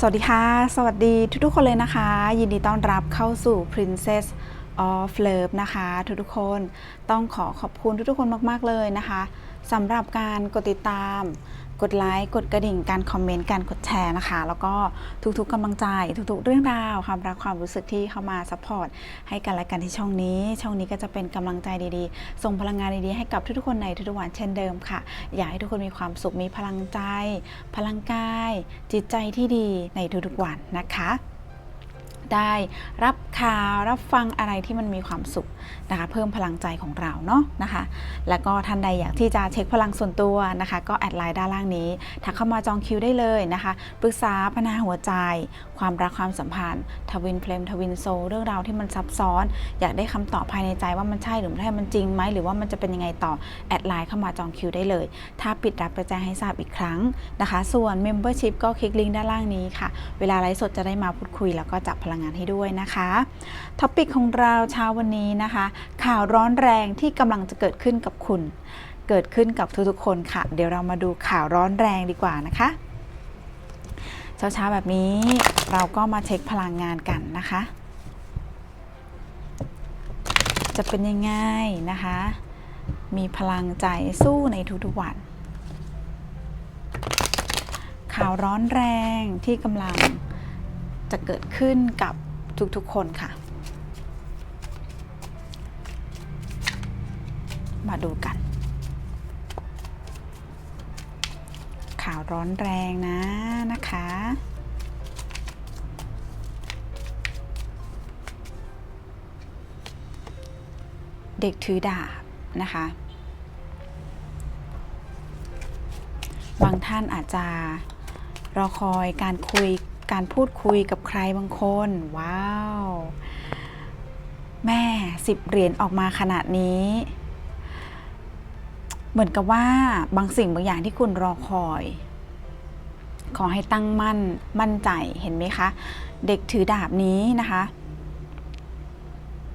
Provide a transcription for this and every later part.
สวัสดีค่ะ สวัสดีทุกๆคนเลยนะคะ ยินดีต้อนรับเข้าสู่ Princess of Love นะคะ ทุกๆคนต้องขอขอบคุณทุกๆคนมากๆเลยนะคะสำหรับการกดติดตาม กดไลค์กดกระดิ่งการคอมเมนต์การกดแชร์นะคะ แล้วก็ทุกๆกำลังใจทุกๆ เรื่องราวความรักความรู้สึกที่เข้ามาซัพพอร์ตให้กันและกันที่ช่องนี้ ช่องนี้ก็จะเป็นกำลังใจดีๆ ส่งพลังงานดีๆให้กับทุกๆคนในทุกๆวันเช่นเดิมค่ะ อยากให้ทุกคนมีความสุขมีพลังใจ พลังกาย จิตใจที่ดีในทุกๆวันนะคะ ได้รับข่าวรับฟังอะไรที่มันมีความสุขนะคะ เพิ่มพลังใจของเราเนาะนะคะ แล้วก็ท่านใดอยากที่จะเช็คพลังส่วนตัวนะคะ ก็แอดไลน์ด้านล่างนี้ถักเข้ามาจองคิวได้เลยนะคะ ปรึกษาปัญหาหัวใจ ความรักความสัมพันธ์ทวินเพลมทวินโซเรื่องราวที่มันซับซ้อน อยากได้คำตอบภายในใจว่ามันใช่หรือไม่ใช่มันจริงไหมหรือว่ามันจะเป็นยังไงต่อ แอดไลน์เข้ามาจองคิวได้เลย ถ้าปิดรับจะแจ้งให้ทราบอีกครั้งนะคะ ส่วน Membership ก็คลิกลิงก์ด้านล่างนี้ค่ะ เวลาไลฟ์สดจะได้มาพูดคุย แล้วก็จับพลังงานให้ด้วยนะคะท็อปิกของเราเช้าวันนี้นะคะ ข่าวร้อนแรงที่กำลังจะเกิดขึ้นกับคุณ เกิดขึ้นกับทุกๆคนค่ะ เดี๋ยวเรามาดูข่าวร้อนแรงดีกว่านะคะ เช้าๆแบบนี้เราก็มาเช็คพลังงานกันนะคะ จะเป็นยังไงนะคะ มีพลังใจสู้ในทุกๆวัน ข่าวร้อนแรงที่กำลังจะเกิดขึ้นกับทุกๆคนค่ะ มาดูกัน ข่าวร้อนแรงนะนะคะ เด็กถือดาบนะคะ บางท่านอาจจะรอคอยการคุยการพูดคุยกับใครบางคน ว้าว แม่สิบเหรียญออกมาขนาดนี้ เหมือนกับว่าบางสิ่งบางอย่างที่คุณรอคอย ขอให้ตั้งมั่นมั่นใจเห็นไหมคะ เด็กถือดาบนี้นะคะ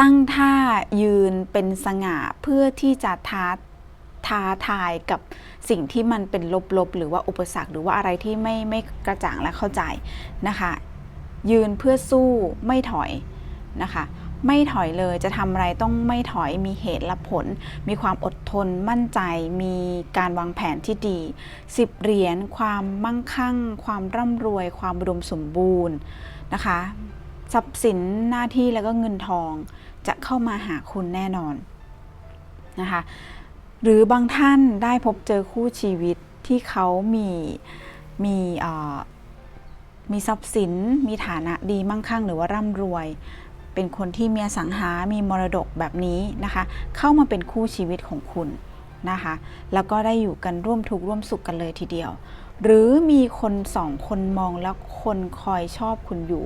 ตั้งท่ายืนเป็นสง่าเพื่อที่จะท้าท้าทายกับสิ่งที่มันเป็นลบๆ หรือว่าอุปสรรคหรือว่าอะไรที่ไม่ไม่กระจ่างและเข้าใจนะคะ ยืนเพื่อสู้ไม่ถอยนะคะ ไม่ถอยเลยจะทำอะไรต้องไม่ถอยมีเหตุและผล มีความอดทนมั่นใจ มีการวางแผนที่ดีสิบเหรียญความมั่งคั่ง ความร่ำรวย ความอุดมสมบูรณ์นะคะทรัพย์สินหน้าที่แล้วก็เงินทองจะเข้ามาหาคุณแน่นอนนะคะหรือบางท่านได้พบเจอคู่ชีวิตที่เขามีมีมีทรัพย์สิน มีฐานะดีมั่งคั่งหรือว่าร่ำรวย เป็นคนที่มีสังหา มีมรดกแบบนี้นะคะ เข้ามาเป็นคู่ชีวิตของคุณนะคะ แล้วก็ได้อยู่กันร่วมทุกข์ร่วมสุขกันเลยทีเดียว หรือมีคนสองคนมองแล้วคนคอยชอบคุณอยู่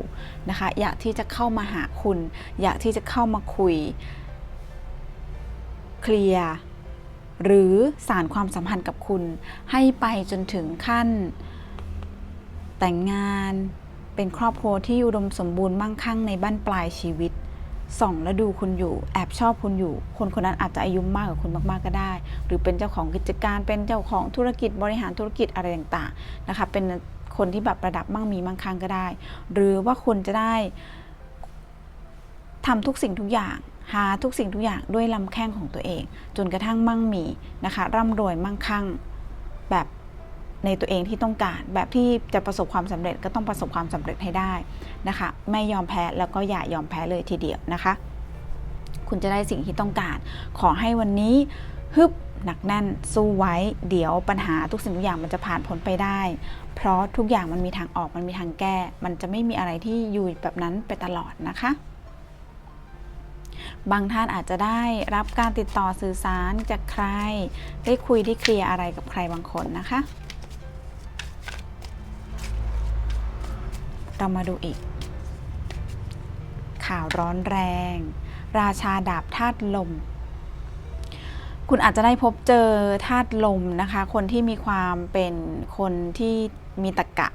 นะคะ อยากที่จะเข้ามาหาคุณ อยากที่จะเข้ามาคุย เคลียร์หรือสารความสัมพันธ์กับคุณ ให้ไปจนถึงขั้นแต่งงาน เป็นครอบครัวที่อุดมสมบูรณ์มั่งคั่งในบ้านปลายชีวิตส่องและดูคุณอยู่แอบชอบคุณอยู่ คนคนนั้นอาจจะอายุมากกว่าคุณมากๆก็ได้ หรือเป็นเจ้าของกิจการเป็นเจ้าของธุรกิจบริหารธุรกิจอะไรต่างๆนะคะเป็นคนที่แบบระดับมั่งมีมั่งคั่งก็ได้ หรือว่าคุณจะได้ทำทุกสิ่งทุกอย่าง หาทุกสิ่งทุกอย่างด้วยลำแข้งของตัวเอง จนกระทั่งมั่งมีนะคะร่ำรวยมั่งคั่งแบบ ในตัวเองที่ต้องการ แบบที่จะประสบความสำเร็จก็ต้องประสบความสำเร็จให้ได้นะคะ ไม่ยอมแพ้แล้วก็อย่ายอมแพ้เลยทีเดียวนะคะ คุณจะได้สิ่งที่ต้องการ ขอให้วันนี้ฮึบหนักแน่นสู้ไว้ เดี๋ยวปัญหาทุกสิ่งทุกอย่างมันจะผ่านพ้นไปได้ เพราะทุกอย่างมันมีทางออกมันมีทางแก้ มันจะไม่มีอะไรที่อยู่แบบนั้นไปตลอดนะคะบางท่านอาจจะได้รับการติดต่อสื่อสารจากใคร ได้คุยได้เคลียร์อะไรกับใครบางคนนะคะ เรามาดูอีก ข่าวร้อนแรง ราชาดาบธาตุลม คุณอาจจะได้พบเจอธาตุลมนะคะ คนที่มีความเป็นคนที่มีตะกะ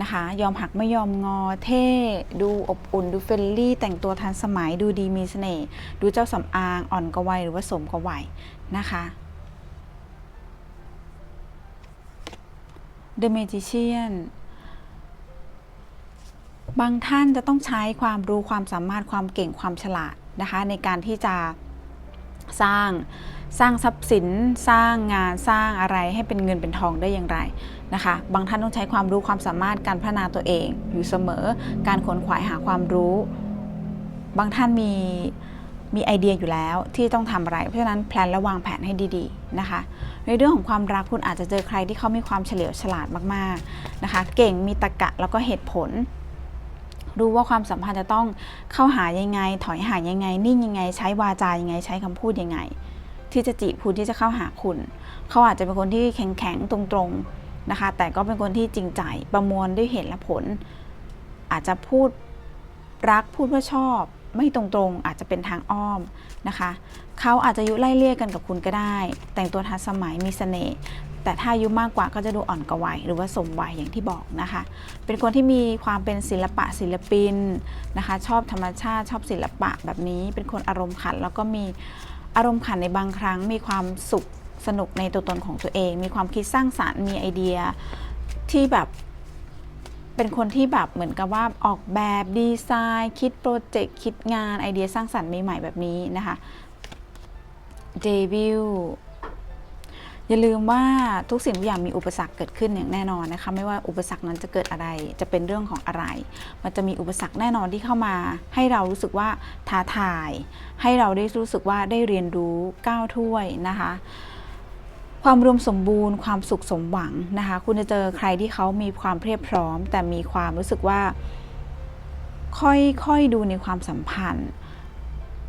นะคะ ยอมหักไม่ยอมงอเท่ ดูอบอุ่น ดูเฟรนลี่ แต่งตัวทันสมัยดูดีมีเสน่ห์ดูเจ้าสำอางอ่อนกวัยหรือว่าสมกวัยนะคะ The Magician บางท่านจะต้องใช้ความรู้ความสามารถความเก่งความฉลาดนะคะในการที่จะสร้างสร้างทรัพย์สินสร้างงานสร้างอะไรให้เป็นเงินเป็นทองได้อย่างไรนะคะ บางท่านต้องใช้ความรู้ความสามารถการพัฒนาตัวเองอยู่เสมอการขนขวายหาความรู้ บางท่านมีมีไอเดียอยู่แล้วที่ต้องทำอะไร เพราะฉะนั้นแพลนและวางแผนให้ดีๆนะคะ ในเรื่องของความรักคุณอาจจะเจอใครที่เขามีความเฉลียวฉลาดมากๆนะคะ เก่งมีตรรกะแล้วก็เหตุผล รู้ว่าความสัมพันธ์จะต้องเข้าหายังไง ถอยห่างยังไง นิ่งยังไง ใช้วาจายังไง ใช้คำพูดยังไง ที่จะจีบคุณที่จะเข้าหาคุณ เขาอาจจะเป็นคนที่แข็งแข็งตรงๆนะคะ แต่ก็เป็นคนที่จริงใจประมวลด้วยเหตุและผล อาจจะพูดรักพูดว่าชอบ ไม่ตรงๆ อาจจะเป็นทางอ้อมนะคะเขาอาจจะอายุไล่เลี่ยกันกับคุณก็ได้ แต่งตัวทันสมัยมีเสน่ห์แต่ถ้าอายุมากกว่าก็จะดูอ่อนกว่าวัยหรือว่าสมวัยอย่างที่บอกนะคะ เป็นคนที่มีความเป็นศิลปะศิลปินนะคะ ชอบธรรมชาติชอบศิลปะแบบนี้ เป็นคนอารมณ์ขัน แล้วก็มีอารมณ์ขันในบางครั้ง มีความสุขสนุกในตัวตนของตัวเอง มีความคิดสร้างสารรค์มีไอเดียที่แบบ เป็นคนที่แบบเหมือนกับว่าออกแบบดีไซน์ คิดโปรเจกต์ คิดงานไอเดียสร้างสรรค์ใหม่ๆแบบนี้นะคะเดวิลอย่าลืมว่าทุกสิ่งทุกอย่างมีอุปสรรคเกิดขึ้นอย่างแน่นอนนะคะไม่ว่าอุปสรรคนั้นจะเกิดอะไร จะเป็นเรื่องของอะไร มันจะมีอุปสรรคแน่นอนที่เข้ามา ให้เรารู้สึกว่าท้าทาย ให้เราได้รู้สึกว่าได้เรียนรู้ก้าวถ้วยนะคะ ความรวมสมบูรณ์ความสุขสมหวังนะคะ คุณจะเจอใครที่เขามีความเพียบพร้อม แต่มีความรู้สึกว่า ค่อยๆดูในความสัมพันธ์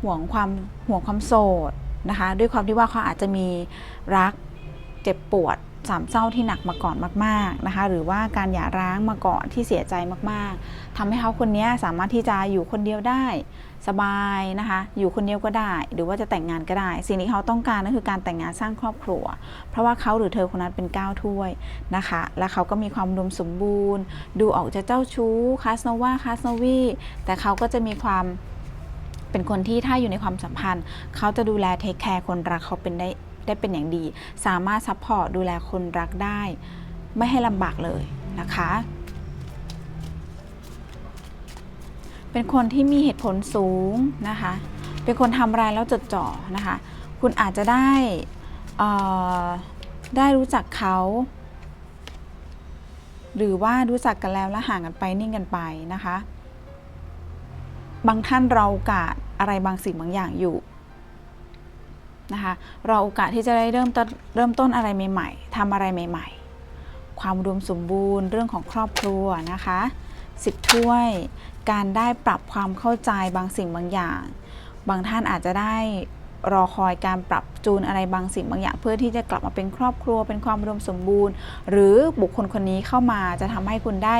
ห่วงความห่วงความโสดนะคะ ด้วยความที่ว่าเขาอาจจะมีรักเจ็บปวด สามเศร้าที่หนักมาก่อนมากๆนะคะหรือว่าการหย่าร้างมาก่อนที่เสียใจมากๆทำให้เขาคนนี้สามารถที่จะอยู่คนเดียวได้สบายนะคะอยู่คนเดียวก็ได้ หรือว่าจะแต่งงานก็ได้ สิ่งที่เขาต้องการก็คือการแต่งงานสร้างครอบครัว เพราะว่าเขาหรือเธอคนนั้นเป็นก้าวถ้วยนะคะ และเขาก็มีความดมสมบูรณ์ ดูออกจะเจ้าชู้คาสโนวาคาสโนวีแต่เขาก็จะมีความเป็นคนที่ถ้าอยู่ในความสัมพันธ์ เขาจะดูแลเทคแคร์คนรักเขาเป็นได้ ได้เป็นอย่างดี สามารถซัพพอร์ตดูแลคนรักได้ ไม่ให้ลำบากเลยนะคะ เป็นคนที่มีเหตุผลสูงนะคะ เป็นคนทำอะไรแล้วจดจ่อนะคะ คุณอาจจะได้ได้รู้จักเขาหรือว่ารู้จักกันแล้วแล้วห่างกันไปนิ่งกันไปนะคะ บางท่านเราโอกาสอะไรบางสิ่งบางอย่างอยู่ นะคะราโอกาสที่จะได้เริ่มต้นเริ่มต้นอะไรใหม่ๆทำอะไรใหม่ ๆ ความรวมสมบูรณ์เรื่องของครอบครัวนะคะสิบถ้วย การได้ปรับความเข้าใจบางสิ่งบางอย่าง บางท่านอาจจะได้รอคอยการปรับจูนอะไรบางสิ่งบางอย่าง เพื่อที่จะกลับมาเป็นครอบครัว เป็นความรวมสมบูรณ์ หรือบุคคลคนนี้เข้ามาจะทำให้คุณได้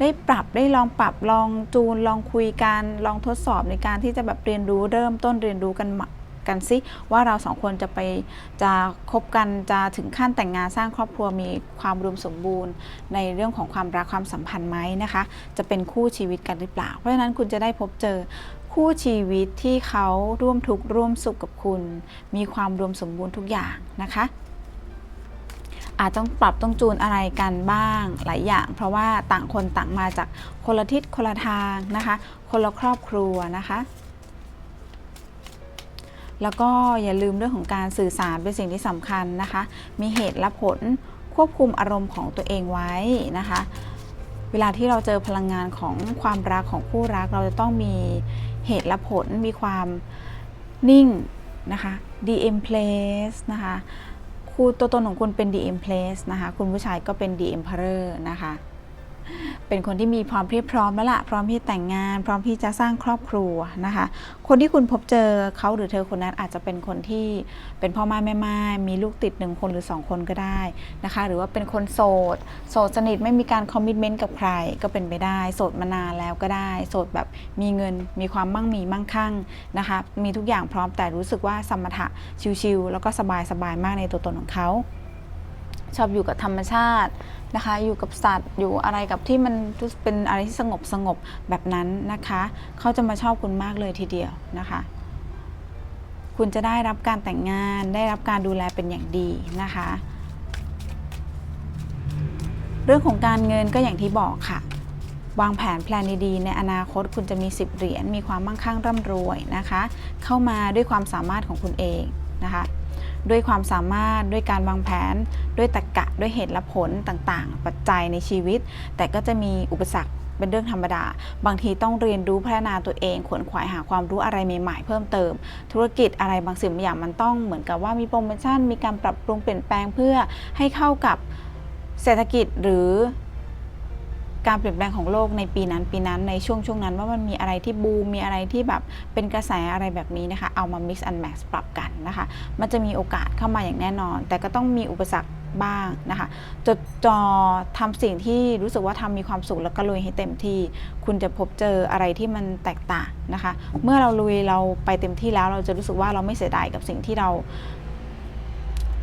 ได้ปรับได้ลองปรับลองจูนลองคุยกันลองทดสอบในการที่จะแบบเรียนรู้เริ่มต้นเรียนรู้กันม่ กันสิว่าเราสองคนจะไปจะคบกันจะถึงขั้นแต่งงานสร้างครอบครัวมีความรวมสมบูรณ์ ในเรื่องของความรักความสัมพันธ์ไหมนะคะ จะเป็นคู่ชีวิตกันหรือเปล่า เพราะฉะนั้นคุณจะได้พบเจอคู่ชีวิตที่เขาร่วมทุกข์ร่วมสุขกับคุณ มีความรวมสมบูรณ์ทุกอย่างนะคะอาจต้องปรับต้องจูนอะไรกันบ้างหลายอย่าง เพราะว่าต่างคนต่างมาจากคนละทิศคนละทางนะคะ คนละครอบครัวนะคะ แล้วก็อย่าลืมเรื่องของการสื่อสารเป็นสิ่งที่สำคัญนะคะ มีเหตุและผลควบคุมอารมณ์ของตัวเองไว้นะคะ เวลาที่เราเจอพลังงานของความรักของคู่รัก เราจะต้องมีเหตุและผลมีความนิ่งนะคะ DM place นะคะคู่ตัวตนของคุณเป็น DM place นะคะ คุณผู้ชายก็เป็น DM p e r o r นะคะ เป็นคนที่มีความเพียบพร้อมแล้วละพร้อมที่แต่งงาน พร้อมที่จะสร้างครอบครัวนะคะ คนที่คุณพบเจอเขาหรือเธอคนนั้นอาจจะเป็นคนที่เป็นพ่อม่แม่ไม้มีลูกติดหนึ่งคนหรือสองคนก็ได้นะคะ หรือว่าเป็นคนโสด โสดสนิทไม่มีการคอมมิชเมนต์กับใครก็เป็นไปได้ โสดมานานแล้วก็ได้ โสดแบบมีเงิน มีความมั่งมีมั่งคั่งนะคะ มีทุกอย่างพร้อมแต่รู้สึกว่าสมถะชิลๆแล้วก็สบายๆมากในตัวตนของเขา ชอบอยู่กับธรรมชาตินะคะ อยู่กับสัตว์อยู่อะไรกับที่มันเป็นอะไรที่สงบสงบแบบนั้นนะคะ เขาจะมาชอบคุณมากเลยทีเดียวนะคะ คุณจะได้รับการแต่งงานได้รับการดูแลเป็นอย่างดีนะคะ เรื่องของการเงินก็อย่างที่บอกค่ะวางแผนแพลนดีๆ ในอนาคตคุณจะมี 10 เหรียญมีความมั่งคั่งร่ำรวยนะคะ เข้ามาด้วยความสามารถของคุณเองนะคะ ด้วยความสามารถด้วยการวางแผน ด้วยตรรกะด้วยเหตุและผลต่างๆ ปัจจัยในชีวิต แต่ก็จะมีอุปสรรคเป็นเรื่องธรรมดา บางทีต้องเรียนรู้พัฒนาตัวเอง ขวนขวายหาความรู้อะไรใหม่ๆ เพิ่มเติม ธุรกิจอะไรบางสิ่งบางอย่างมันต้องเหมือนกับว่ามีโปรโมชั่น มีการปรับปรุงเปลี่ยนแปลงเพื่อให้เข้ากับเศรษฐกิจหรือ การเปลี่ยนแปลงของโลกในปีนั้นปีนั้นในช่วงช่วงนั้นว่ามันมีอะไรที่บูมมีอะไรที่แบบเป็นกระแสอะไรแบบนี้นะคะ เอามา mix and match ปรับกันนะคะ มันจะมีโอกาสเข้ามาอย่างแน่นอน แต่ก็ต้องมีอุปสรรคบ้างนะคะจดจอทำสิ่งที่รู้สึกว่าทำมีความสุขแล้วก็ลุยให้เต็มที่ คุณจะพบเจออะไรที่มันแตกต่างนะคะ เมื่อเราลุยเราไปเต็มที่แล้ว เราจะรู้สึกว่าเราไม่เสียดายกับสิ่งที่เรา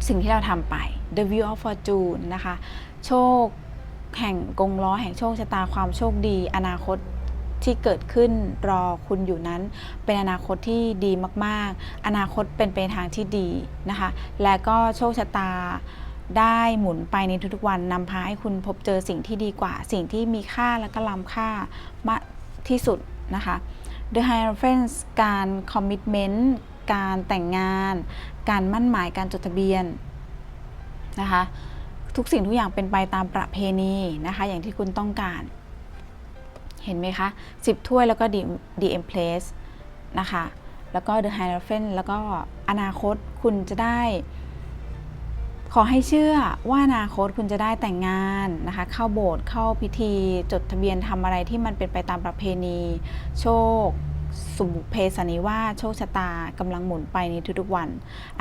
สิ่งที่เราทำไป The View of Fortune นะคะ โชค แห่งกงล้อแห่งโชคชะตาความโชคดี อนาคตที่เกิดขึ้นรอคุณอยู่นั้น เป็นอนาคตที่ดีมากๆ อนาคตเป็นไปทางที่ดีนะคะ และก็โชคชะตาได้หมุนไปในทุกๆวันนำพาให้คุณพบเจอสิ่งที่ดีกว่า สิ่งที่มีค่าและก็ล้ำค่ามากที่สุดนะคะ The Hierophant การคอมมิ t เมนต์การแต่งงาน การมั่นหมายการจดทะเบียนนะคะ ทุกสิ่งทุกอย่างเป็นไปตามประเพณีนะคะ อย่างที่คุณต้องการ เห็นไหมคะ 10 ถ้วยแล้วก็ DM Place นะคะ แล้วก็ The Hierophant แล้วก็อนาคตคุณจะได้ ขอให้เชื่อว่าอนาคตคุณจะได้แต่งงานนะคะ เข้าโบสถ์เข้าพิธีจดทะเบียนทำอะไรที่มันเป็นไปตามประเพณี โชค สุบุเพสนิว่าโชคชะตากำลังหมุนไปในทุกๆวัน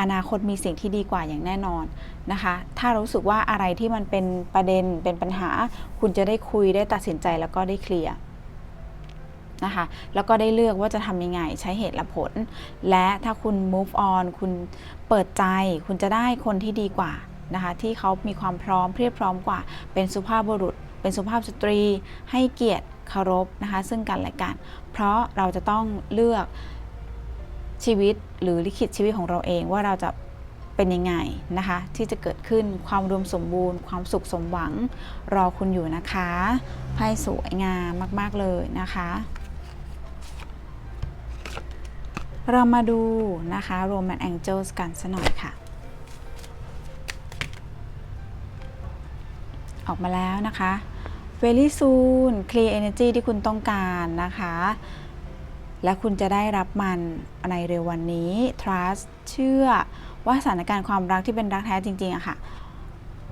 อนาคตมีสิ่งที่ดีกว่าอย่างแน่นอนนะคะ ถ้ารู้สึกว่าอะไรที่มันเป็นประเด็นเป็นปัญหา คุณจะได้คุยได้ตัดสินใจแล้วก็ได้เคลียร์นะคะแล้วก็ได้เลือกว่าจะทำยังไงใช้เหตุและผล และถ้าคุณ move on คุณเปิดใจ คุณจะได้คนที่ดีกว่านะคะที่เขามีความพร้อมเพียบพร้อมกว่า เป็นสุภาพบุรุษ เป็นสุภาพสตรี ให้เกียรติ เคารพนะคะซึ่งกันและกัน เพราะเราจะต้องเลือกชีวิตหรือลิขิตชีวิตของเราเองว่าเราจะเป็นยังไงนะคะที่จะเกิดขึ้นความรวมสมบูรณ์ ความสุขสมหวังรอคุณอยู่นะคะไพ่สวยงามมาก ๆ เลยนะคะ เรามาดูนะคะ Roman Angels กันสักหน่อยค่ะ ออกมาแล้วนะคะ Very soon clear energy ที่คุณต้องการนะคะ และคุณจะได้รับมันในเร็ววันนี้ trust เชื่อว่าสถานการณ์ความรักที่เป็นรักแท้จริงๆอะค่ะ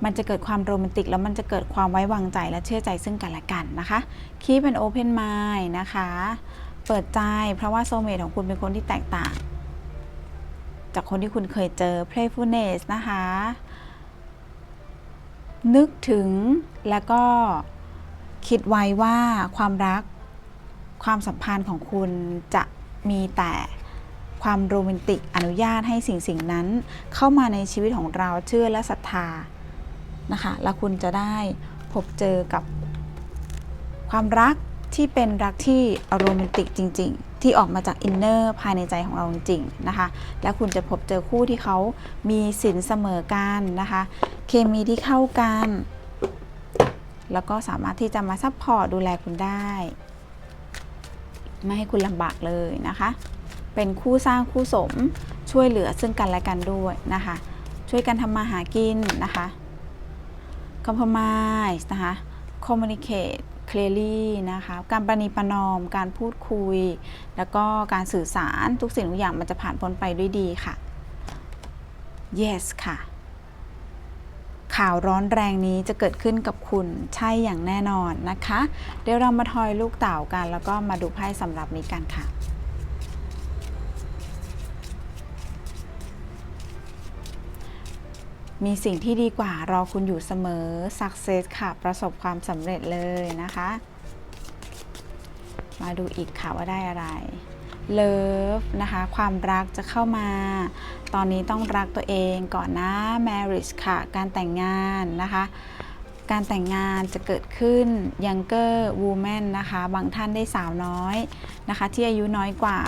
มันจะเกิดความโรแมนติก แล้วมันจะเกิดความไว้วางใจและเชื่อใจซึ่งกันและกันนะคะ keep an open mind นะคะ เปิดใจเพราะว่าโซเมตของคุณเป็นคนที่แตกต่าง จากคนที่คุณเคยเจอ playfulness นะคะ นึกถึงแล้วก็ คิดไว้ว่าความรักความสัมพันธ์ของคุณจะมีแต่ความโรแมนติกอนุญาตให้สิ่งสิ่งนั้น เข้ามาในชีวิตของเราเชื่อและศรัทธานะคะแล้วคุณจะได้พบเจอกับความรักที่เป็นรักที่โรแมนติกจริง ๆ ที่ออกมาจากอินเนอร์ภายในใจของเราจริงๆนะคะ และคุณจะพบเจอคู่ที่เขามีสินเสมอกันนะคะ เคมีที่เข้ากัน แล้วก็สามารถที่จะมาซัพพอร์ตดูแลคุณได้ ไม่ให้คุณลำบากเลยนะคะ เป็นคู่สร้างคู่สมช่วยเหลือซึ่งกันและกันด้วยนะคะ ช่วยกันทำมาหากินนะคะ compromise นะคะ communicate clearly นะคะ การประนีประนอม การพูดคุย แล้วก็การสื่อสารทุกสิ่งทุกอย่างมันจะผ่านพ้นไปด้วยดีค่ะ yes ค่ะ ข่าวร้อนแรงนี้จะเกิดขึ้นกับคุณใช่อย่างแน่นอนนะคะ เดี๋ยวเรามาทอยลูกเต่ากัน แล้วก็มาดูไพ่สำหรับนี้กันค่ะมีสิ่งที่ดีกว่ารอคุณอยู่เสมอ success ค่ะ ประสบความสำเร็จเลยนะคะ มาดูอีกค่ะว่าได้อะไร Love นะคะ ความรักจะเข้ามา ตอนนี้ต้องรักตัวเองก่อนนะ Marriage ค่ะ การแต่งงานนะคะ การแต่งงานจะเกิดขึ้น Younger Woman นะคะ บางท่านได้สาวน้อยนะคะ ที่อายุน้อยกว่า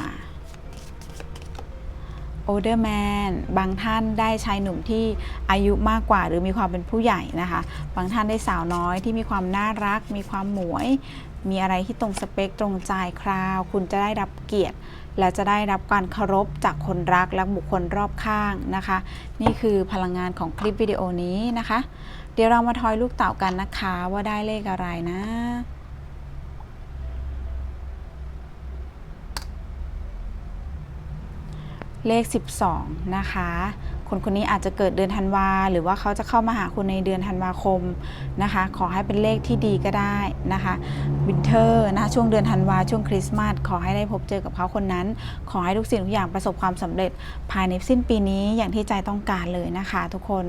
older man บางท่านได้ชายหนุ่มที่อายุมากกว่า หรือมีความเป็นผู้ใหญ่นะคะ บางท่านได้สาวน้อยที่มีความน่ารัก มีความหมวย มีอะไรที่ตรงสเปคตรงใจคราว คุณจะได้รับเกียรติ และจะได้รับการเคารพจากคนรักและบุคคลรอบข้างนะคะ นี่คือพลังงานของคลิปวิดีโอนี้นะคะ เดี๋ยวเรามาทอยลูกเต่ากันนะคะว่าได้เลขอะไรนะ เลข 12 นะคะ คนคนนี้อาจจะเกิดเดือนธันวา หรือว่าเขาจะเข้ามาหาคุณในเดือนธันวาคมนะคะ ขอให้เป็นเลขที่ดีก็ได้นะคะวินเทอร์นะช่วงเดือนธันวาช่วงคริสต์มาสขอให้ได้พบเจอกับเขาคนนั้น ขอให้ทุกสิ่งทุกอย่างประสบความสำเร็จภายในสิ้นปีนี้อย่างที่ใจต้องการเลยนะคะ ทุกคน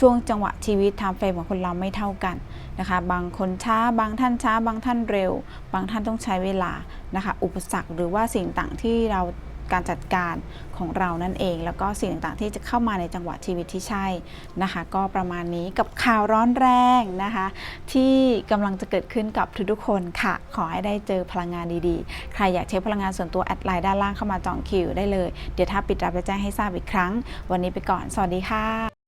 ช่วงจังหวะชีวิตไทม์เฟรมของคนเราไม่เท่ากันนะคะ บางคนช้าบางท่านช้า บางท่านเร็ว บางท่านต้องใช้เวลานะคะ อุปสรรคหรือว่าสิ่งต่างที่เรา การจัดการของเรานั่นเอง แล้วก็สิ่งต่างๆ ที่จะเข้ามาในจังหวะชีวิตที่ใช่นะคะ ก็ประมาณนี้กับข่าวร้อนแรงนะคะ ที่กำลังจะเกิดขึ้นกับทุกๆคนค่ะ ขอให้ได้เจอพลังงานดีๆ ใครอยากเช็คพลังงานส่วนตัวแอดไลน์ด้านล่างเข้ามาจองคิวได้เลย เดี๋ยวถ้าปิดรับจะแจ้งให้ทราบอีกครั้ง วันนี้ไปก่อน สวัสดีค่ะ